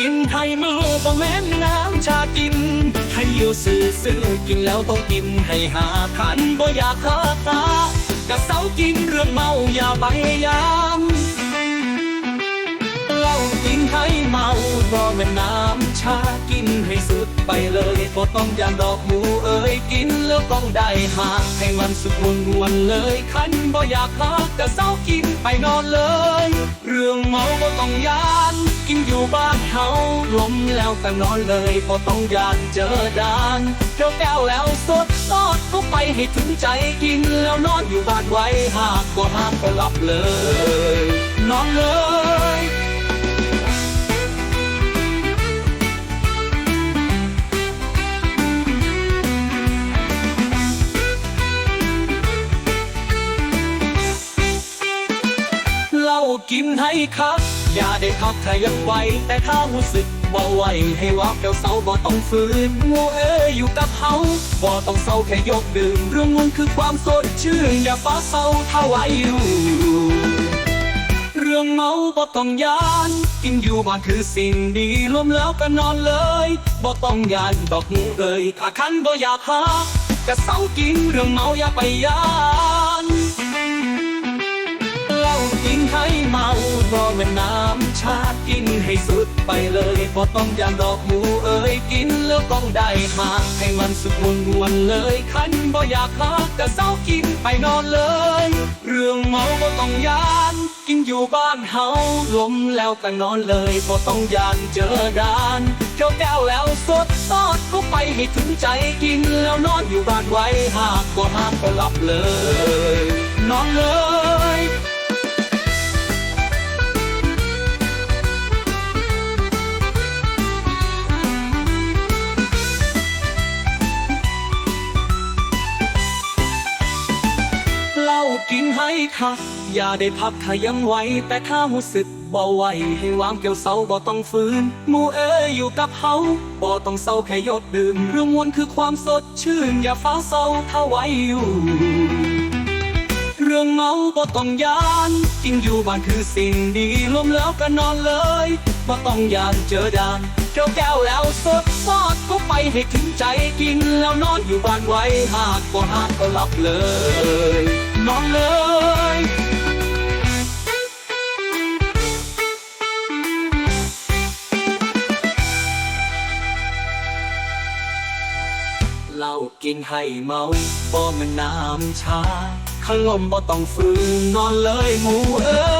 บ่แม่นน้ำชากินให้อยู่ซื่อซื่อกินแล้วต้องกินให้หาขันบ่อยากหาตากะเสากินเรื่องเมาอย่าพยายามเหล้ากินให้เมาบ่แม่นน้ำชากินให้สุดไปเลยบ่ต้องยานดอกหมูเอ้ยกินแล้วต้องได้หาให้มันสุดมวนวนเลยคันบ่อยากหาก็เศร้ากินไปนอนเลย เรื่องเมาบ่ต้องยาน กินอยู่บ้านเฮาลมแล้วก็นอนเลยบ่ต้องยานเจอดานเจ้าแก้วแล้วสดซอดเข้าไปให้ถึงใจกินแล้วนอนอยู่บ้านไว้หากก็ห้ามก็หลับเลย นอนเลยเรากินให้คัก อย่าได้พักถ้ายังไหวแต่ถ้ารู้สึกบ่ไหวให้วับเดี๋ยวเศร้าบ่ต้องฝืนงูเอ้ยอยู่กับเฮาบ่ต้องเศร้าแค่ยกดื่มเรื่องมันคือความสดชื่นอย่าฟ้าเศร้าถ้าไหวอยู่เรื่องเมาบ่ต้องยานกินอยู่บ้านคือสิ่งดีรวมแล้วก็นอนเลยบ่ต้องยานดอกหูเอ้ยถ้าคันบ่อยากหาก็เศร้ากินเรื่องเมาอย่าไปยาน หล้ากินให้เมาบ่แม่นน้ำชากินให้สุดไปเลยบ่ต้องยานดอกหมูเอ้ยกินแล้วต้องได้มาให้มันสุดมวนวนเลยคันบ่อยากหาก็เศร้ากินไปนอนเลย เรื่องเมาบ่ต้องยานกินอยู่บ้านเฮาลมแล้วก็นอนเลยบ่ต้องยานเจอดานเจ้าแก้วแล้วสดซอดเข้าไปให้ถึงใจกินแล้วนอนอยู่บ้านไว้หากก็ห้ามก็หลับเลย กินให้คักอย่าได้พักถ้ายังไหวแต่ถ้าหูสึกบ่ไหวให้วางเกี่ยวเสาบ่ต้องฝืนมู่เอ้ยอยู่กับเฮาบ่ต้องเศร้าแค่ยดดื่มเรื่องมวลคือความสดชื่น อย่าฟ้าเศร้าถ้าไหวอยู่ เรื่องเมาบ่ต้องยานกินอยู่บ้านคือสิ่งดีลมแล้วก็นอนเลยบ่ต้องยานเจอดานเจ้าแก้วแล้วสดซอดก็ไปให้ถึงใจกินแล้วนอนอยู่บ้านไว้หากก็หากก็หลับเลย เลยเหล้ากินให้เมาบ่มันน้ำชาขลมบ่ต้องฝืนนอนเลยหมูเอ้